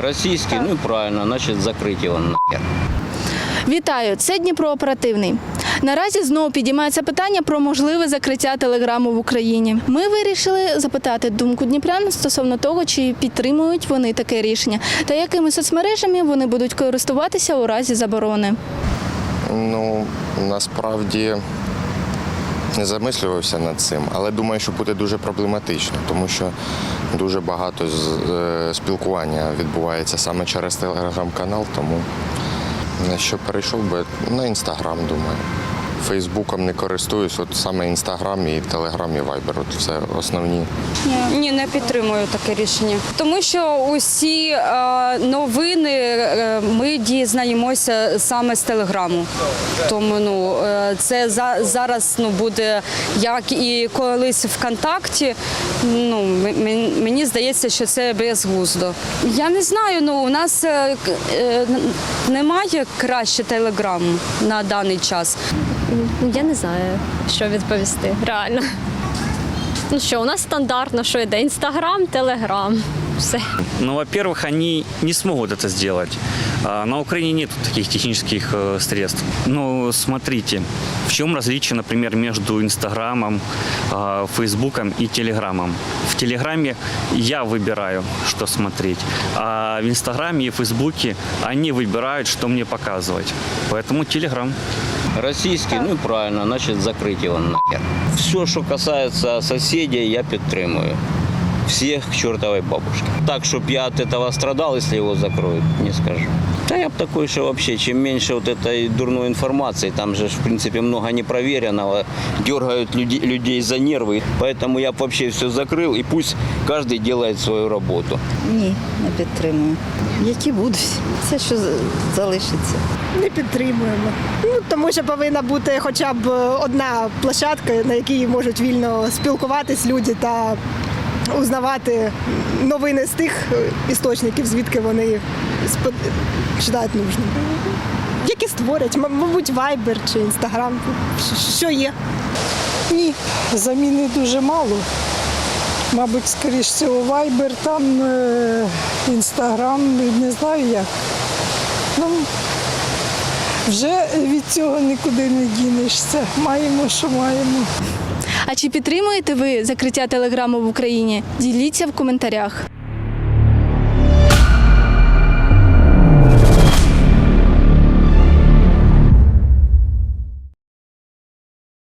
Российский, ну и правильно, значит закрыть его нахер. Вітаю, це Дніпро оперативний. Наразі знову підіймається питання про можливе закриття телеграму в Україні. Ми вирішили запитати думку дніпрян стосовно того, чи підтримують вони таке рішення, та якими соцмережами вони будуть користуватися у разі заборони. Ну, насправді не замислювався над цим, але думаю, що буде дуже проблематично, тому що дуже багато е, спілкування відбувається саме через телеграм-канал, тому на що перейшов би на інстаграм, думаю. Фейсбуком не користуюсь, от саме інстаграм і телеграм і вайбер. От це основні Ні, не підтримую таке рішення. Тому що усі е, новини е, ми дізнаємося саме з телеграму. Тому ну е, це за, зараз ну буде як і колись ВКонтакті. Ну мені здається, що це безглуздо. Я не знаю. Ну у нас е, е, немає краще телеграму на даний час. Ну, Я не знаю, що відповісти. Реально. Ну що, у нас стандартно, що йде Інстаграм, Телеграм. Все. Ну, во-первых, они не смогут это сделать. А, На Украине нет таких технических э, средств. Ну, смотрите, в чем различие, например, между Инстаграмом, а, Фейсбуком и Телеграмом? В Телеграме я выбираю, что смотреть, а в Инстаграме и Фейсбуке они выбирают, что мне показывать. Поэтому Телеграм. Российский, ну и правильно, значит закрыть его нахер. Все, что касается соседей, я підтримую. Всех к чертовой бабушке. Так, чтобы я от этого страдал, если его закроют, не скажу. Да я б такой, что вообще, чем меньше вот этой дурной информации, там же, в принципе, много непроверенного, дергают люди- людей за нервы. Поэтому я бы вообще все закрыл, и пусть каждый делает свою работу. Ні, не підтримую. Які будуть? Це що з- залишиться. Не підтримуємо. Ну тому що повинна бути хоча б одна площадка, на якій можуть вільно спілкуватись люди та узнавати новини з тих істочників, звідки вони їх нужним. Які створять, мабуть, Viber чи Instagram, що є. Ні, заміни дуже мало. Мабуть, скоріш всього, Viber, там е, Instagram, не знаю як. Ну, вже від цього нікуди не дінешся. Маємо, що маємо. А чи підтримуєте ви закриття телеграму в Україні? Діліться в коментарях.